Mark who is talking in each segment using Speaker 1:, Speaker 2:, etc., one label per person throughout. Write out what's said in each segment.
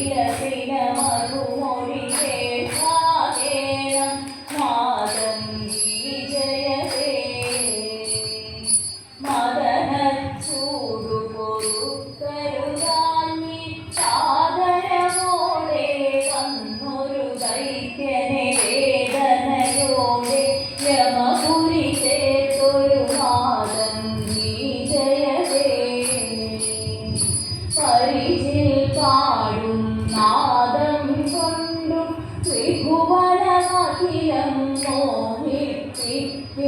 Speaker 1: Yeah.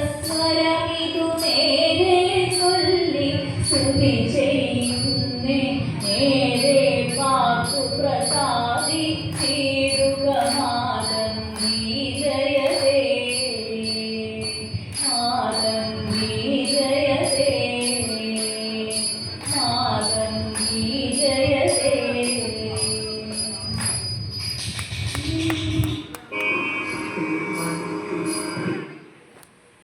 Speaker 1: സരസ്വര